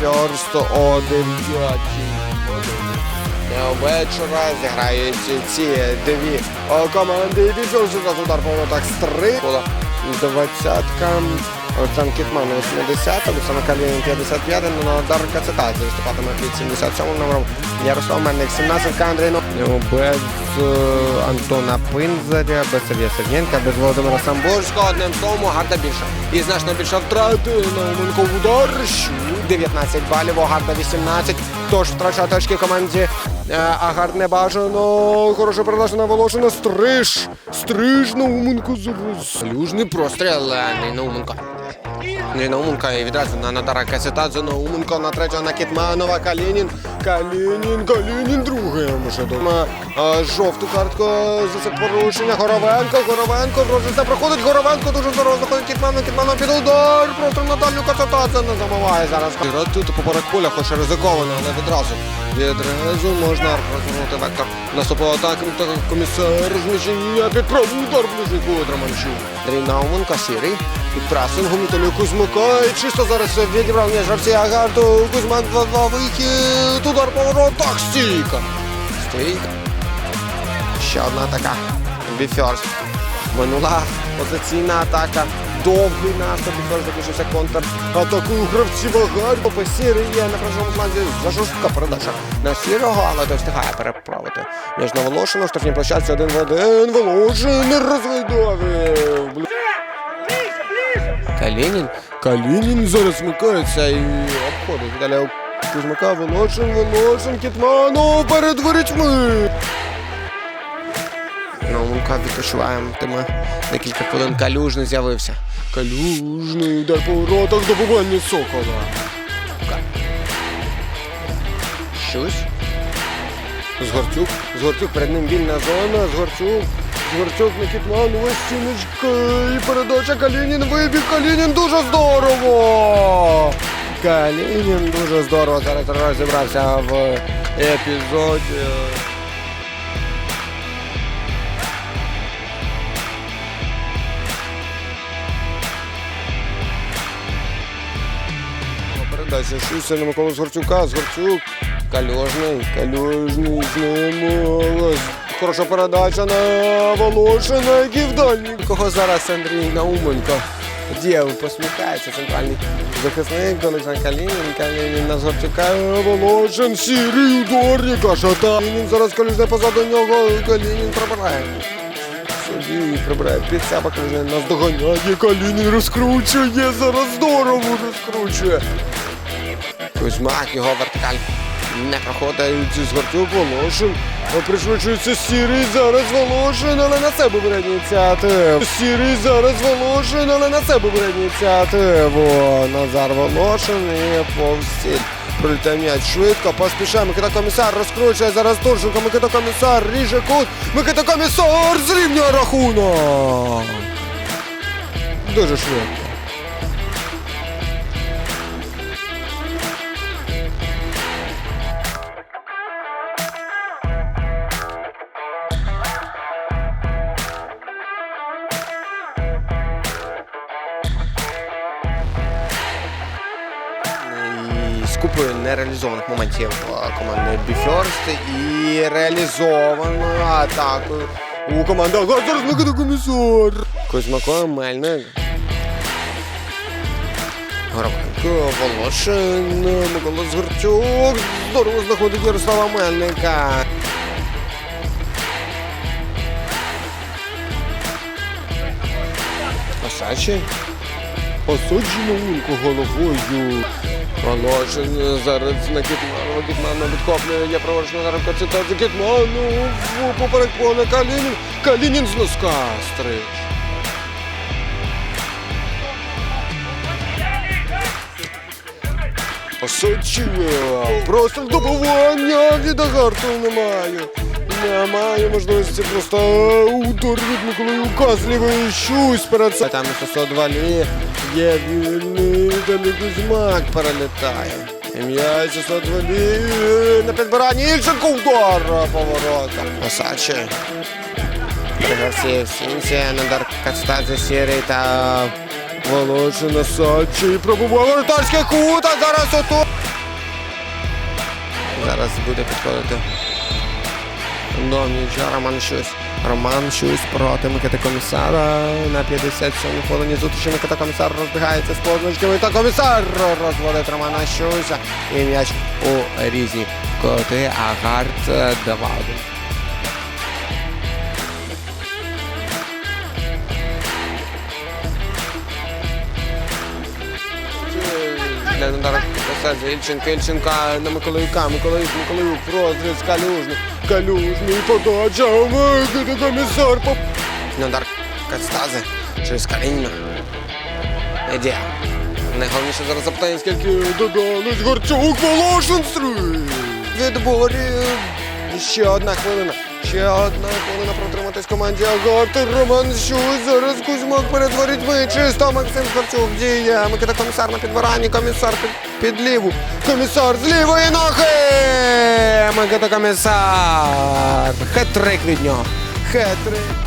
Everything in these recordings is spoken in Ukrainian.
Біфьорст о 9 вечора зіграють ці дві команди. Біфьорст за удар по так з три. Була двадцятка. Олександр Кітман 80, Олександр Калінін 55, Нодар Кацетадзе виступатиме під 77 номером. Ярослав Мельник 17, Андрій Ну, без е, Антона Пинзаря, без Сергія Сергієнка, без Володимира Самбурського. Одним словом, гарда більше. І значно більше втрати Науменко удар. Щу. 19 балів, Огарда 18. Тож втрачає очки команді е, Агард не бажано. Хороша передача на Волошина. Стриж. Стриж Науменко зараз. Люжний простріл е, не Науменко. Не Науменко і відразу на Натара Касетадзе, Науменко на третього на Кітманова, Калінін, Калінін, Калінін, другий вже дома. Жовту картку за це порушення, Горовенко, Горовенко, вже це проходить, Горовенко дуже здорово заходить Кітманов, Кітманов під удар, просто на дальню Касетадзе не забуває зараз. Тут поперек поля, хоче ризиковано, але відразу. Відразу можна розвернути вектор наступу атаки, комісар значення під правий удар ближній Романчук. Андрій Науменко, сірий, під пресингом Віталій Кузьмака. І чисто зараз відібрав м'яч гравці Агарту. Кузьмак 2-2 вихід. Удар по воротах. Стійка. Стійка. Ще одна атака. Біферст. Минула позиційна атака. Довгий наступ, Біферст закінчився контр. Атакує гравців Агарту. По сірий є на першому фланзі. За жорстка передача на сірого, але той встигає переправити. Між на Волошину. Штрафній площадці один в один. Не розвидовив. Калінін. Калінін зараз смикається і обходить Віталія Кузьмака. Волошин, Волошин, Кітманов перед ворітьми. Науменка відпочиваємо. Тими декілька хвилин калюжний з'явився. Калюжний удар по воротах добування Сокола. Щось. Згорцюк. Згорцюк, перед ним вільна зона. Згорцюк. Кітман, ось стіночка. І передача Калінін вибіг. Калінін дуже здорово. Калінін дуже здорово зараз розібрався в епізоді. Передача Шуся на Миколу Згорцюка, Згорцюк, Кальожний, Кальожний з ним. Хороша передача на Волошина, який в. Кого зараз Андрій Науменко? Дєв посміхається центральний захисник Олександр Калінін, Калінін на Згорцюка, Волошин, сірий удар, яка шата. Калінін зараз Калюжний позаду нього, Калінін пробирає. Собі прибирає під себе нас доганяє, Калінін розкручує, зараз здорово розкручує. Кузьмак, його вертикаль не проходить зі Згорцюк, Волошин. Пришвидшується Сірий, зараз Волошин, але на себе бере ініціативу. Сірий, зараз Волошин, але на себе бере ініціативу. Назар Волошин і повстіль. Пролітає м'яч швидко, поспішає. Микита комісар розкручує зараз Турченко. Микита комісар ріже кут. Микита комісар зрівнює рахунок. Дуже швидко. Купою нереалізованих моментів е, команди Біферст і реалізованою атакою у команди Микита комісар. Кузьмако, Мельник. Горовенко, Волошин, Микола Згорчук. Здорово знаходить Ярослава Мельника. Осачі. Осуджено Ульку головою. Волошин зараз на Кітману. Кітману відхоплює. Є праворучна зараз концентрація Кітману. В поперек поля Калінін. Калінін з носка. Стриж. Осочила. Просто добування від Агарту немає. Немає можливості просто удар від Миколаю Казлівий щусь перед собою. Там 102 лі. Є вільний Далі Кузьмак перелітає. М'яч 102 лі. На підбиранні Ільченко удар поворота. Осачі. Пригравці Сінці, Надар Кацтадзе Сірий та Волошин Осачі. Пробував воротарський кут, а зараз ото. зараз буде підходити до м'яча Роман Щусь. Роман Щусь проти Микита Комісара на 57 хвилині зустрічі Микита Комісар розбігається з позначками та комісар розводить Романа Щуся і м'яч у різні коти, а гард 2-1. Для удару посаджує Ільченко, Ільченка на Миколаюка, Миколаюк, Миколаюк, розріз, Калюжний, Калюжний, подача, Микита комісар, поп... Удар Кастази через Калініна. Ідея. Найголовніше зараз запитання, скільки додались Горчук, Волошин стрій. Відборів. Ще одна хвилина. Ще одна хвилина протриматись команді Агати. Роман Щусь. Зараз Кузьмак перетворить вичисто Чисто Максим Харчук діє. Микита комісар на підбиранні. Комісар під, під ліву. Комісар з лівої ноги. Микита комісар. Хет-трик від нього. Хет-трик.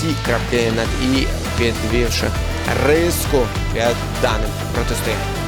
Всі крапки над і підвівши риску під даним протистоянням.